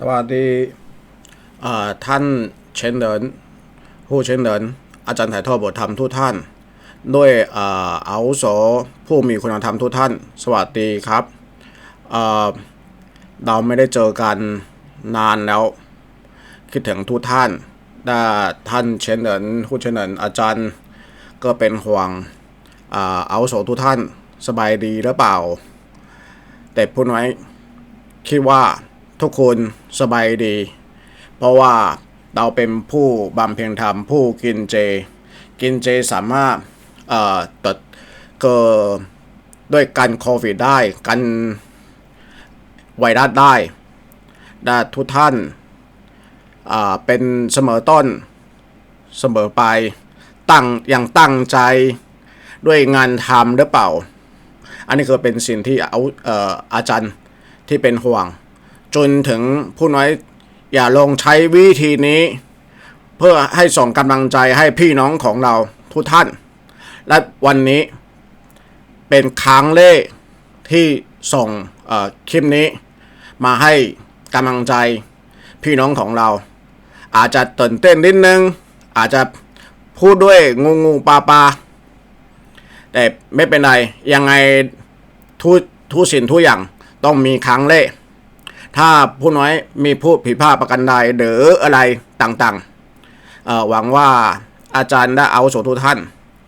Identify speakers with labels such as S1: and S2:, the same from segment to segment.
S1: สวัสดีอ่าท่านเชนเดินผู้เชนเดินอาจารย์ถ่ายทอดบทธรรมทุกท่าน ด้วยอ่าอาโสผู้มีคุณธรรมทุกท่าน สวัสดีครับอ่าเราไม่ได้เจอกันนานแล้ว คิดถึงทุกท่านถ้าท่านเชนเดินผู้เชนเดินอาจารย์ก็เป็นห่วงอ่าอาโสทุกท่านสบายดีหรือเปล่า แต่พูดน้คิดว่า ทุกคนสบายดี เพราะว่าเราเป็นผู้บำเพ็ญธรรมผู้กินเจ กินเจสามารถเอ่อตัดเกิดด้วยกันโควิดได้กันไวรัสได้ได้ทุกท่านอ่าเป็นเสมอต้นเสมอไปตั้งอย่างตั้งใจด้วยงานทำหรือเปล่า อันนี้คือเป็นสิ่งที่เอาเอออาจารย์ที่เป็นห่วง จนถึงผู้น้อยอย่าลงใช้วิธีนี้ เพื่อให้ส่งกำลังใจให้พี่น้องของเราทุกท่าน และวันนี้เป็นครั้งแรกที่ส่งคลิปนี้ มาให้กำลังใจพี่น้องของเรา อาจจะตื่นเต้นนิดนึง อาจจะพูดด้วยงูงูปลาปลาแต่ไม่เป็นไร ยังไงทุทุสิ่งทุกอย่างต้องมีครั้งเล่ ถ้าผู้น้อยมีผู้ผิดพลาดประกันใดหรืออะไรต่างๆ หวังว่าอาจารย์ได้เอาโสทุท่าน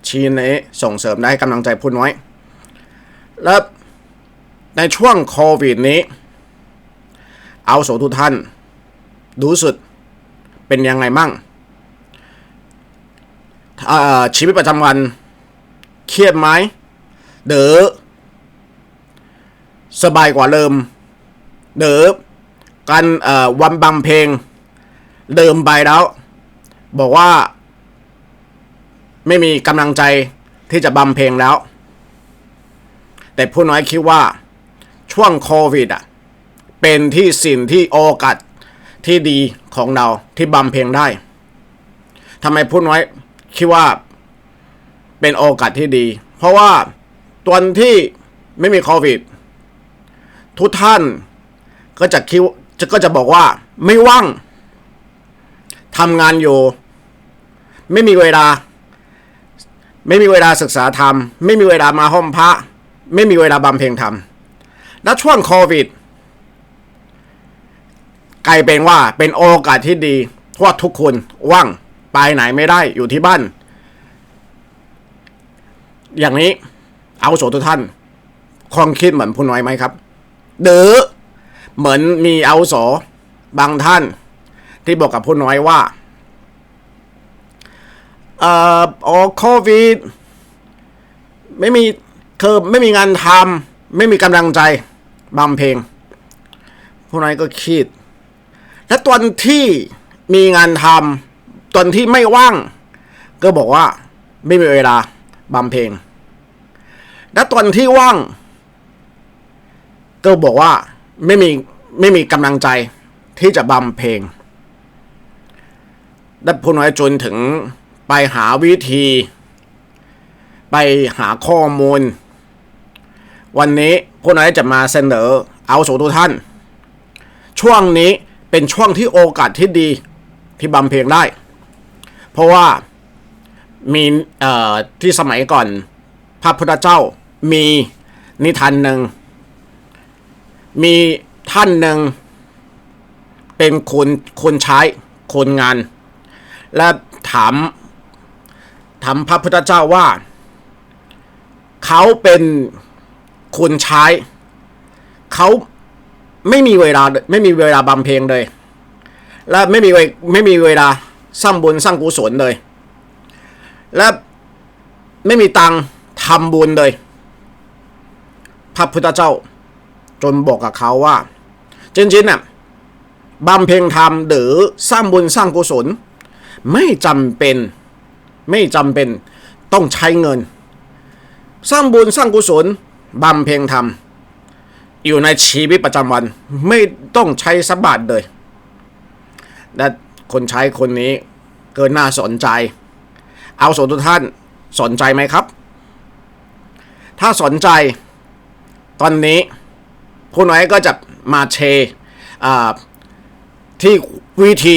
S1: ชี้นี้ส่งเสริมได้กำลังใจผู้น้อย และในช่วงโควิดนี้ เอาโสทุท่านรู้สึกเป็นยังไงมั่งชีวิตประจำวัน เครียดไหมเด๋อสบายกว่าเดิม เด๋อการวันบำเพลงเดิมไปแล้ว บอกว่า ไม่มีกำลังใจที่จะบำเพลงแล้ว แต่ผู้น้อยคิดว่า ช่วงโควิดอะ เป็นที่สิ่งที่โอกาสที่ดีของเราที่บำเพลงได้ทำไมผู้น้อยคิดว่าเป็นโอกาสที่ดี เพราะว่าตอนที่ไม่มีโควิด ทุกท่าน ก็จะคิดจะก็จะบอกว่า ไม่ว่างทำงานอยู่ ไม่มีเวลา ไม่มีเวลาศึกษาธรรม ไม่มีเวลามาห้องพระ ไม่มีเวลาบำเพ็ญธรรมแล้วช่วงโควิดกลายเป็นว่าเป็นโอกาสที่ดีเพราะว่าทุกคนว่างไปไหนไม่ได้อยู่ที่บ้าน อย่างนี้เอาโสทุกท่านความคิดเหมือนผู้น้อยไหมครับหรือ เหมือนมีเอาโสบางท่าน ที่บอกกับผู้น้อยว่าเอ่อโอโควิดไม่มีคือไม่มีงานทำไม่มีกำลังใจบำเพลงผู้น้อยก็คิด และตอนที่มีงานทำตอนที่ไม่ว่าง ก็บอกว่าไม่มีเวลาบำเพลงและตอนที่ว่าง ก็บอกว่า ไม่มีไม่มีกำลังใจที่จะบำเพลงและผู้น้อยจนถึงไปหาวิธี ไปหาข้อมูล วันนี้ผู้น้อยจะมาเสนอเอาสู่ทุกท่าน ช่วงนี้เป็นช่วงที่โอกาสที่ดีที่บำเพลงได้ เพราะว่ามีที่สมัยก่อน พระพุทธเจ้ามีนิทานหนึ่ง มีท่านหนึ่งเป็นคนคนใช้คนงาน และถามถามพระพุทธเจ้าว่า เขาเป็นคนใช้เขาไม่มีเวลาไม่มีเวลาบำเพ็ญเลย และไม่มีเวไม่มีเวลาสร้างบุญสร้างกุศลเลย และไม่มีตังทำบุญเลย พระพุทธเจ้า จนบอกกับเขาว่า จริงๆน่ะบำเพ็ญธรรมหรือสร้างบุญสร้างกุศล ไม่จำเป็นไม่จำเป็นต้องใช้เงิน สร้างบุญสร้างกุศลบำเพ็ญธรรม อยู่ในชีวิตประจำวัน ไม่ต้องใช้สบาทเลยและคนใช้คนนี้เกินน่าสนใจ เอาส่วนทุกท่านสนใจไหมครับ ถ้าสนใจ ตอนนี้ ผู้น้อยก็จะมาเช่ที่วิธี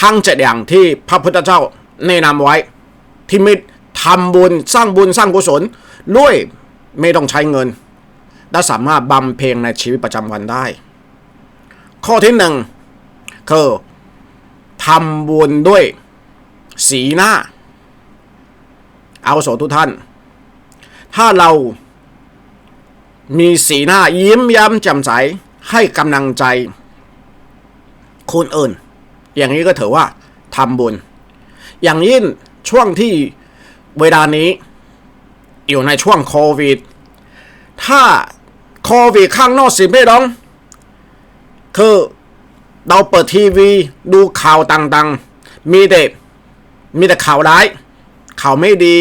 S1: ห้างเจ็ดอย่างที่พระพุทธเจ้าแนะนำไว้ ที่ไม่ทำบุญสร้างบุญสร้างกุศลด้วยไม่ต้องใช้เงิน และสามารถบำเพ็ญในชีวิตประจำวันได้ ข้อที่หนึ่งคือทำบุญด้วยสีหน้า เอาโสทุกท่าน ถ้าเรา มีสีหน้ายิ้มย้ำแจ่มใส ให้กำลังใจ คนอื่น อย่างนี้ก็ถือว่าทำบุญ อย่างยิ่งช่วงที่เวลานี้ อยู่ในช่วงโควิด ถ้าโควิดข้างนอกสิไม่ร้อง คือเราเปิดทีวีดูข่าวต่างๆ มีแต่มีแต่ข่าวร้าย ข่าวไม่ดี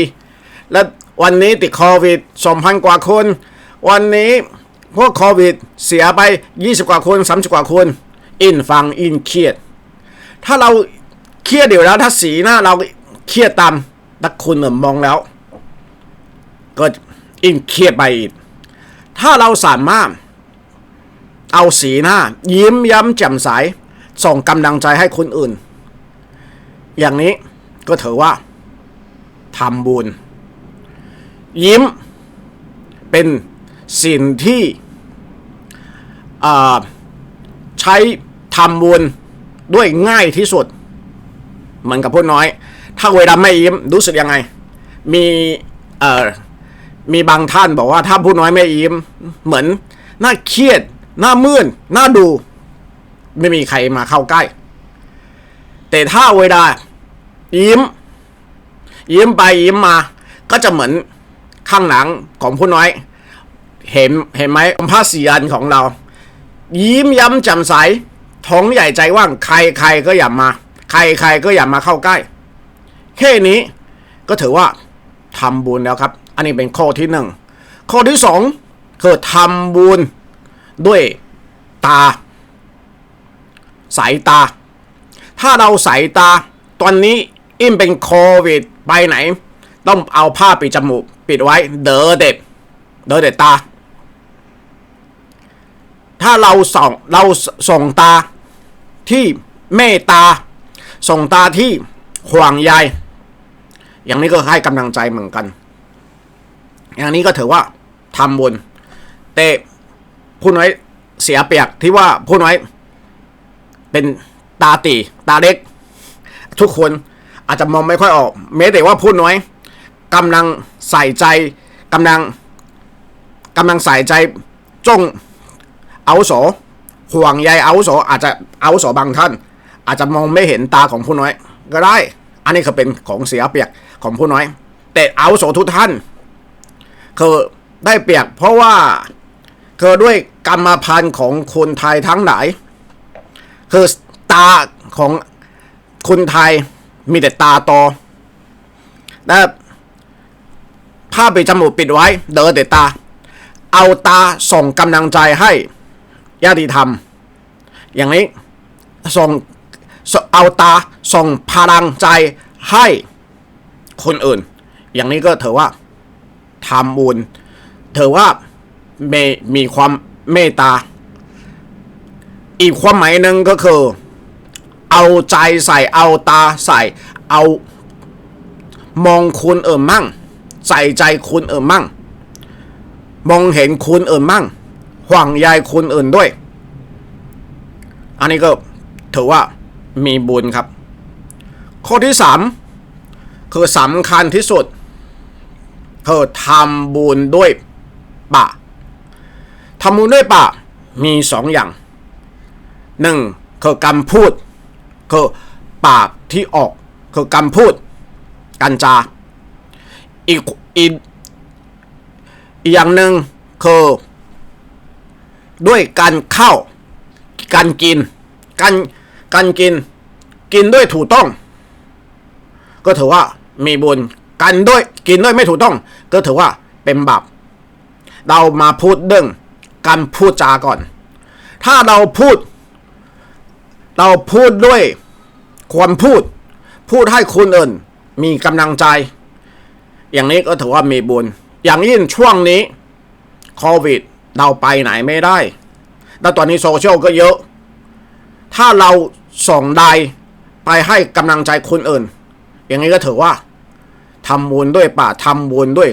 S1: และวันนี้ติดโควิด2,000กว่าคน วันนี้พวกโควิดเสียไป 20 กว่าคน30 กว่าคน อินฟังอินเครียด ถ้าเราเครียดเดี๋ยวแล้วถ้าสีหน้าเราเครียดตามถ้าคุณมองแล้ว ก็อินเครียดไปอีก ถ้าเราสามารถเอาสีหน้า ยิ้มย้ำแจ่มใสส่งกำลังใจให้คนอื่น อย่างนี้ก็ถือว่าทำบุญ ยิ้มเป็น สิ่งที่ใช้ทำบุญด้วยง่ายที่สุด เหมือนกับพูดน้อย ถ้าเวลาไม่ยิ้มรู้สึกยังไง มีเอ่อมีบางท่านบอกว่าถ้าพูดน้อยไม่ยิ้ม เหมือนหน้าเครียด หน้ามืดหน้าดู ไม่มีใครมาเข้าใกล้ แต่ถ้าเวลายิ้ม ยิ้มไปยิ้มมา ก็จะเหมือนข้างหลังของผู้น้อย เห็นเห็นไหมผ้าสีอันของเรา ยิ้มย้ำจ่มใสท้องใหญ่ใจว่างใครใครก็อย่ามา ใครใครก็อย่ามาเข้าใกล้ แค่นี้ก็ถือว่าทำบุญแล้วครับ อันนี้เป็นข้อที่หนึ่งข้อที่สองคือทำบุญด้วยตา สายตา ถ้าเราสายตา ตอนนี้อิ่มเป็นโควิดไปไหน ต้องเอาผ้าปิดจมูก ปิดไว้ เดอเด็ดเดอเด็ดตา ถ้าเราส่องเราส่งตาที่เมตตา ส่งตาที่ห่วงใยอย่างนี้ก็ให้กำลังใจเหมือนกัน อย่างนี้ก็ถือว่าทำบุญ แต่ผู้น้อยเสียเปรียกที่ว่าผู้น้อย เป็นตาตีตาเล็ก ทุกคนอาจจะมองไม่ค่อยออกแม้แต่ว่าผู้น้อยกำลังใส่ใจกำลังกำลังใส่ใจจง อาวุโสห่วงใยเอาวุโสอาจจะเอาวุโสบางท่าน อาจจะมองไม่เห็นตาของผู้น้อย ก็ได้ อันนี้คือเป็นของเสียเปรียกของผู้น้อย แต่เอาวุโสทุกท่านคือได้เปรียบเพราะว่าคือด้วยกรรมพันธุ์ของคนไทยทั้งหลายคือตาของคนไทยมีแต่ตาโตและผ้าปิดจมูกปิดไว้ เดินแต่ตา เอาตาส่งกำลังใจให้ ญาติธรรม อย่างนี้ส่งเอาตาส่งพลังใจให้คนอื่น อย่างนี้ก็ถือว่าทำบุญถือว่ามมีความเมตตา อีกความหมายหนึ่งก็คือ เอาใจใส่เอาตาใส่ เอามองคุณเอิมมั่ง ใส่ใจคุณเอิมมั่ง มองเห็นคุณเอิมมั่ง ห่วงใยคุณอื่นด้วย อันนี้ก็ถือว่ามีบุญครับ ข้อที่สามคือสำคัญที่สุดคือทำบุญด้วยปากทำบุญด้วยปากมีสองอย่างหนึ่งคือการพูดคือปากที่ออกคือการพูดการจาอีกอีกอีกอย่างหนึ่งคือ ด้วยการเข้า การกิน การการกิน กินด้วยถูกต้อง ก็ถือว่ามีบุญกันด้วยกินด้วยไม่ถูกต้อง ก็ถือว่าเป็นบาปเรามาพูดเรื่องการพูดจาก่อน ถ้าเราพูด เราพูดด้วยความพูด พูดให้คนอื่นมีกำลังใจ อย่างนี้ก็ถือว่ามีบุญ อย่างยิ่งช่วงนี้โควิด เราไปไหนไม่ได้ แล้วตอนนี้โซเชียลก็เยอะ ถ้าเราส่งใดไปให้กำลังใจคนอื่น อย่างนี้ก็ถือว่าทำบุญด้วยป่าทำบุญด้วย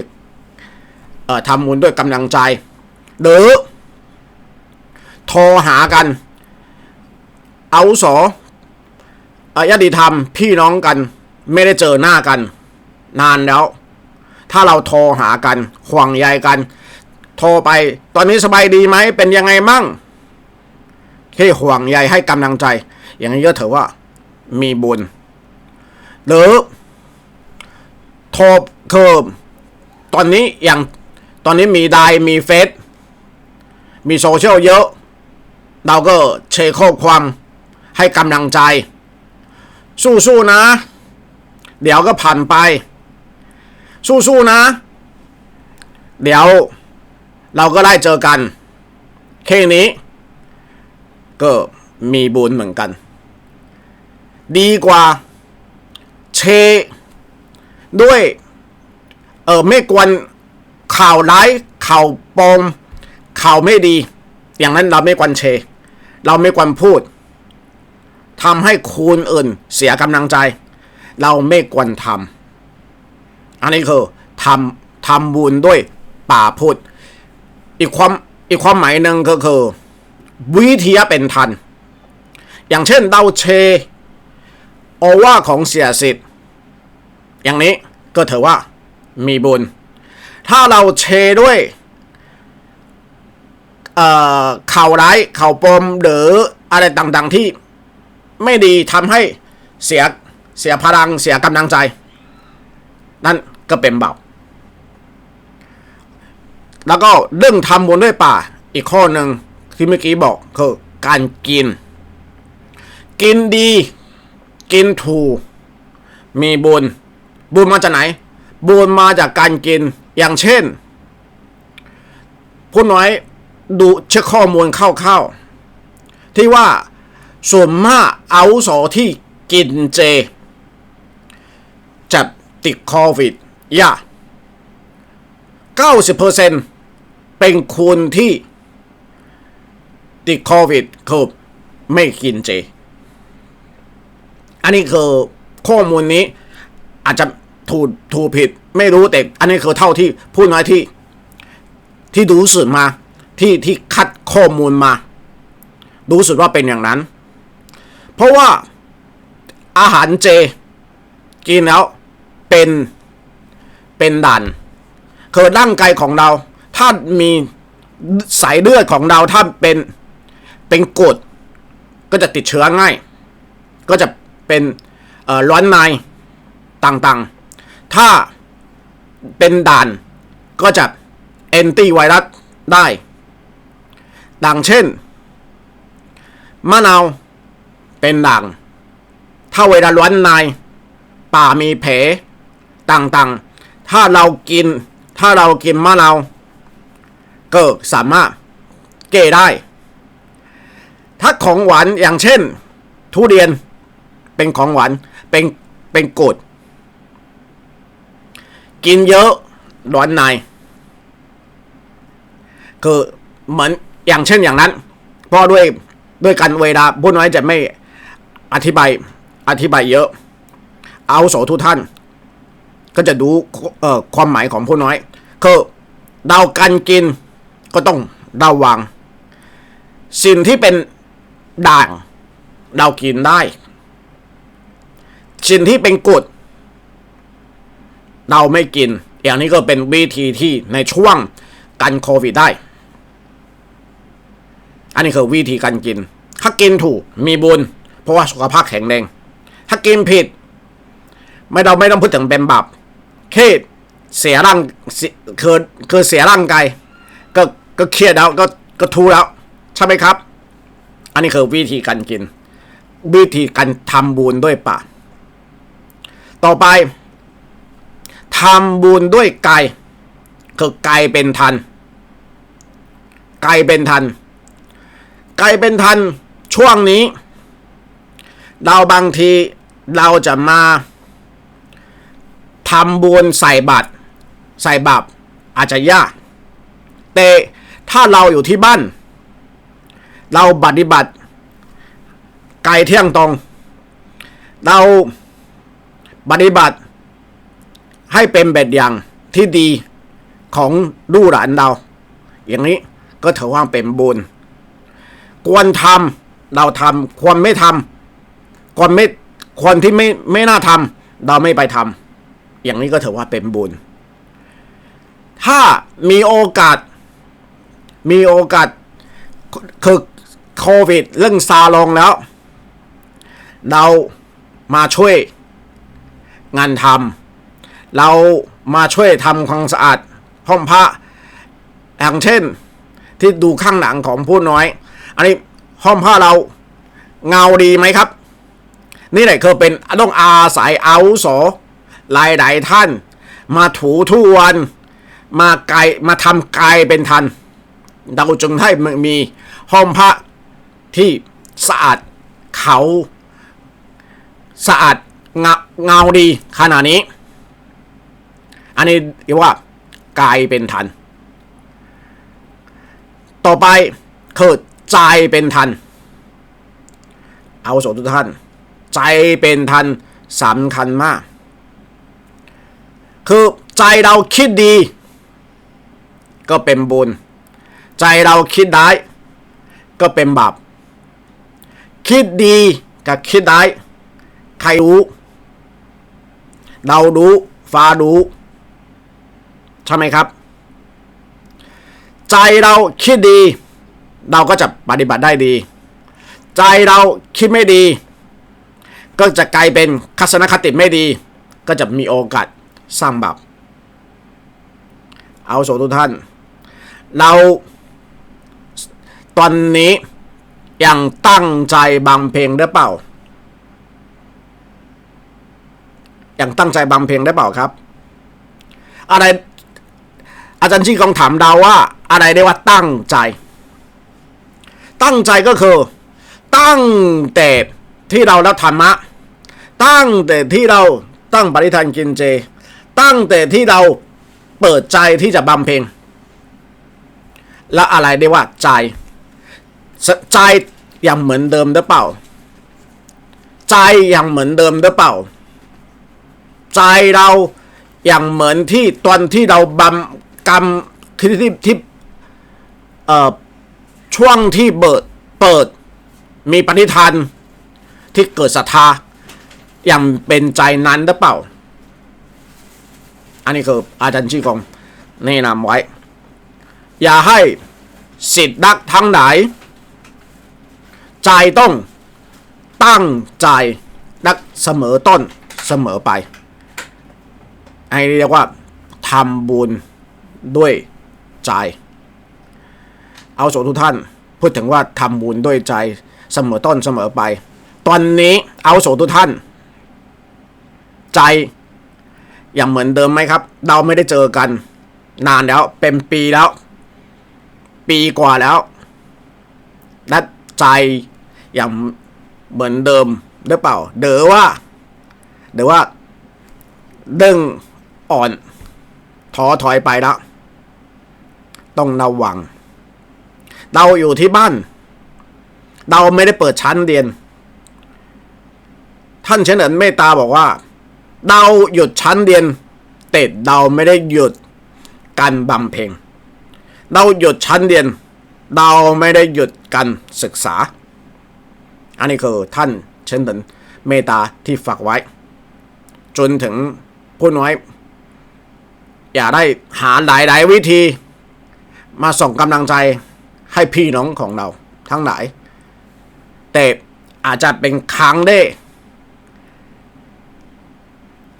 S1: เอ่อทำบุญด้วยกำลังใจ หรือ โทรหากัน เอาสอายติธรรมพี่น้องกัน ไม่ได้เจอหน้ากัน นานแล้ว ถ้าเราโทรหากันห่วงใยกัน โทรไป ตอนนี้สบายดีไหม เป็นยังไงมั่งแค่ห่วงใยให้กำลังใจ อย่างนี้ก็ถือว่า มีบุญ หรือโทรคือตอนนี้อย่างตอนนี้มีไดมีเฟซมีโซเชียลเยอะ เราก็แชร์ข้อความให้กำลังใจ สู้ๆนะ เดี๋ยวก็ผ่านไป สู้ๆนะ เดี๋ยว เราก็ได้เจอกันแค่นี้ ก็มีบุญเหมือนกัน ดีกว่า เช ด้วย เออไม่ควรข่าวร้ายข่าวปลอมข่าวไม่ดี อย่างนั้นเราไม่ควรเช เราไม่ควรพูดทำให้คนอื่นเสียกำลังใจ เราไม่ควรทำอันนี้คือทำทำบุญด้วยป่าพูด อีกความอีกความหมายหนึ่งก็คือวิทยาเป็นทัน อย่างเช่นเราเชโอว่าของเสียสิทธิ์อย่างนี้ก็ถือว่ามีบุญ ถ้าเราเชด้วยเอ่อข่าวร้ายข่าวปมหรืออะไรต่างๆที่ไม่ดีทำให้เสียเสียพลังเสียกำลังใจ นั่นก็เป็นบาป แล้วก็เรื่องทำบุญด้วยป่า อีกข้อหนึ่งที่เมื่อกี้บอกคือการกิน กินดี กินถูกมีบุญ บุญมาจากไหน บุญมาจากการกินอย่างเช่นผู้น้อยดูเช็คข้อมูลเข้าๆที่ว่าส่วนมากอาวุโสที่กินเจจะติดโควิด ยาก90%เเป็นคนที่ติดโควิดคือไม่กินเจ อันนี้คือข้อมูลนี้ อาจจะถูกถูกผิด ไม่รู้แต่ อันนี้คือเท่าที่ผู้น้อยที่ ที่รู้สึกมา ที่ที่คัดข้อมูลมา รู้สึกว่าเป็นอย่างนั้น เพราะว่าอาหารเจ กินแล้วเป็นเป็นดันคือร่างกายของเรา ถ้ามีสายเลือดของเราถ้าเป็นเป็นกรดก็จะติดเชื้อง่าย ก็จะเป็นร้อนในต่างๆ ถ้าเป็นด่านก็จะแอนตี้ไวรัสได้ดังเช่นมะนาวเป็นด่าง ถ้าเวลาร้อนในป่ามีแผลต่างๆ ถ้าเรากิน ถ้าเรากินมะนาว ก็สามารถแก้ได้ ถ้าของหวานอย่างเช่น ทุเรียนเป็นของหวานเป็นเป็นกรดกินเยอะร้อนในคือเหมือนอย่างเช่นอย่างนั้นเพราะด้วยด้วยกันเวลาพูดน้อยจะไม่อธิบายอธิบายเยอะ เอาโสทุกท่าน ก็จะดูความหมายของผู้น้อยคือเราการกิน ก็ต้องระวัง สิ่งที่เป็นด่างเรากินได้ สิ่งที่เป็นกรดเราไม่กิน อย่างนี้ก็เป็นวิธีที่ในช่วงกันโควิดได้ อันนี้คือวิธีการกิน ถ้ากินถูกมีบุญ เพราะว่าสุขภาพแข็งแรง ถ้ากินผิด ไม่เราไม่ต้องพูดถึงเป็นบาปแค่เสียร่างเสียคือคือเสียร่างกาย ก็เครียดแล้วก็ก็ทุกข์แล้ว ใช่ไหมครับ อันนี้คือวิธีการกิน วิธีการทำบุญด้วยปากต่อไปทำบุญด้วยกายคือกายเป็นทันกายเป็นทันกายเป็นทันช่วงนี้ เราบางทีเราจะมาทำบุญใส่บาตรใส่บาปอาจจะยากแต่ ถ้าเราอยู่ที่บ้าน เราปฏิบัติ ไกลเที่ยงตรง เราปฏิบัติ ให้เป็นแบบอย่างที่ดีของลูกหลานเรา อย่างนี้ก็ถือว่าเป็นบุญควรทำเราทำควรไม่ทำควรไม่ควรที่ไม่ไม่น่าทำเราไม่ไปทำอย่างนี้ก็ถือว่าเป็นบุญ ถ้ามีโอกาส มีโอกาสคือโควิด เรื่องซาลงแล้ว เรามาช่วยงานทำเรามาช่วยทำความสะอาดห้องพระอย่างเช่น ที่ดูข้างหลังของผู้น้อย อันนี้ห้องผ้าเราเงาดีไหมครับ นี่แหละคือเป็นต้องอาศัยเอาวุโสหลายหลายท่าน มาถูทุกวัน มาไกลมาทำไกายเป็นทัน เราจึงให้มีห้องพระที่สะอาดเขาสะอาดเงาเงาดีขนาดนี้ อันนี้เรียกว่ากายเป็นทัน ต่อไปคือใจเป็นทัน เอาโสทุกท่าน ใจเป็นทันสำคัญมาก คือใจเราคิดดี ก็เป็นบุญ ใจเราคิดได้ก็เป็นบาป คิดดีกับคิดได้ใครรู้ เรารู้ฟ้ารู้ใช่ไหมครับ ใจเราคิดดี เราก็จะปฏิบัติได้ดี ใจเราคิดไม่ดี ก็จะกลายเป็นคัศนคติไม่ดี ก็จะมีโอกาสสร้างบาปเอาโสทุกท่าน เรา ตอนนี้ยังตั้งใจบางเพลงได้เปล่า ยังตั้งใจบางเพลงได้เปล่าครับ อะไร อาจารย์ชี้กองถามดาวว่า อะไรได้ว่าตั้งใจ ตั้งใจก็คือ ตั้งแต่ที่เรารับธรรมะ ตั้งแต่ที่เราตั้งปริธานกินเจ ตั้งแต่ที่เราเปิดใจที่จะบำเพ็ญและอะไรได้ว่าใจ สใจยังเหมือนเดิมหรือเปล่าใจยังเหมือนเดิมหรือเปล่าใจเราอย่างเหมือนที่ตอนที่เราบำกรรมที่ที่ที่เอ่อช่วงที่เปิดเปิดมีปณิธานที่เกิดศรัทธาอย่างเป็นใจนั้นหรือเปล่า อันนี้คืออาจารย์ชี้กองแนะนำไว้ อย่าให้สิทธิ์นักทั้งหลาย ใจต้อง ตั้งใจนักเสมอต้นเสมอไปให้เรียกว่าทำบุญด้วยใจ เอาโสทุกท่านพูดถึงว่าทำบุญด้วยใจเสมอต้นเสมอไป ตอนนี้เอาโสทุกท่าน ใจอยังเหมือนเดิมไหมครับ เราไม่ได้เจอกัน นานแล้วเป็นปีแล้ว ปีกว่าแล้วและใจ อยังเหมือนเดิมหรือเปล่า เดอว่า เดอว่าดึงอ่อนท้อถอยไปแล้วต้องระวัง เราอยู่ที่บ้าน เราไม่ได้เปิดชั้นเรียน ท่านเชนเอินเมตตาบอกว่า เราหยุดชั้นเรียนแต่เราไม่ได้หยุดการบำเพ็ญเราหยุดชั้นเรียน เราไม่ได้หยุดการศึกษา อันนี้คือท่านเชนเอินเมตตาที่ฝากไว้ จนถึงผู้น้อย อย่าได้หาหลายๆวิธี มาส่งกำลังใจให้พี่น้องของเราทั้งหลาย แต่อาจจะเป็นครั้งได้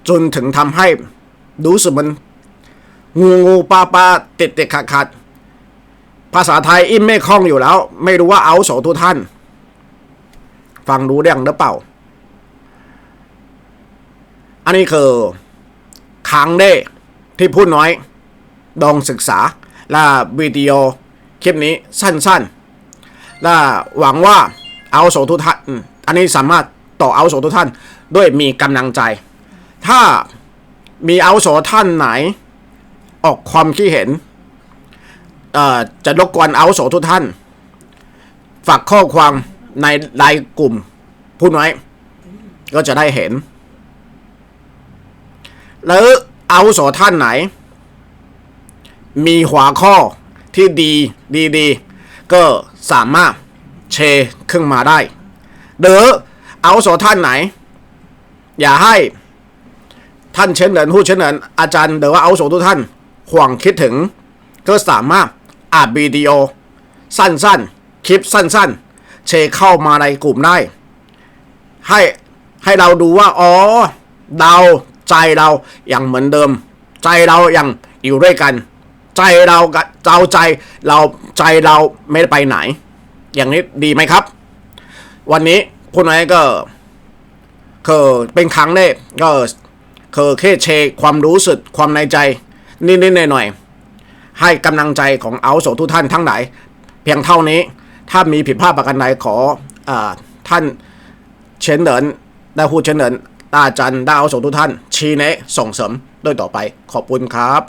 S1: จนถึงทำให้รู้สึกมันงูงูปลาปลาติดติดขัดขัดภาษาไทยอินไม่คล่องอยู่แล้ว ไม่รู้ว่าเอาโสทุท่าน ฟังรู้เรื่องหรือเปล่า อันนี้คือครั้งได้ที่พูดน้อยลองศึกษา และวิดีโอคลิปนี้สั้นๆ และหวังว่าเอาโสทุท่าน อันนี้สามารถต่อเอาโสทุท่านด้วยมีกำลังใจ ถ้ามีเอาโสท่านไหน ออกความคิดเห็นจะรบกวนเอาโสทุท่าน ฝากข้อความ ในไลน์กลุ่ม พูดไว้ ก็จะได้เห็น แล้วอาวุโสท่านไหน มีหัวข้อที่ดีดีดีก็สามารถแชขึ้นมาได้ หรือเอาวุโสท่านไหน อย่าให้ท่านเช่นเดินผู้เช่นเดินอาจารย์หรือว่าเอาวุโสทุกท่านห่วงคิดถึง ก็สามารถอัดวิดีโอ สั้นๆ คลิปสั้น ๆ เชเข้ามาในกลุ่มได้ ให้ให้เราดูว่า อ๋อเราใจเราอย่างเหมือนเดิม ใจเรายังอยู่ด้วยกัน ใจเรากับเราใจเราใจเราไม่ไปไหน อย่างนี้ดีไหมครับ วันนี้คุณไอ้ก็คือเป็นครั้งแรกก็คือแค่แชความรู้สึกความในใจ นิดๆหน่อยๆให้กำลังใจของเอาโสทุกท่านทั้งหลายเพียงเท่านี้ ถ้ามีผิดพลาดประการใดขออท่านเชนเดินได้พูดเชนเดินอาจารย์ได้เอาโสทุกท่าน ชี้แนะส่งเสริมด้วยต่อไปขอบคุณครับ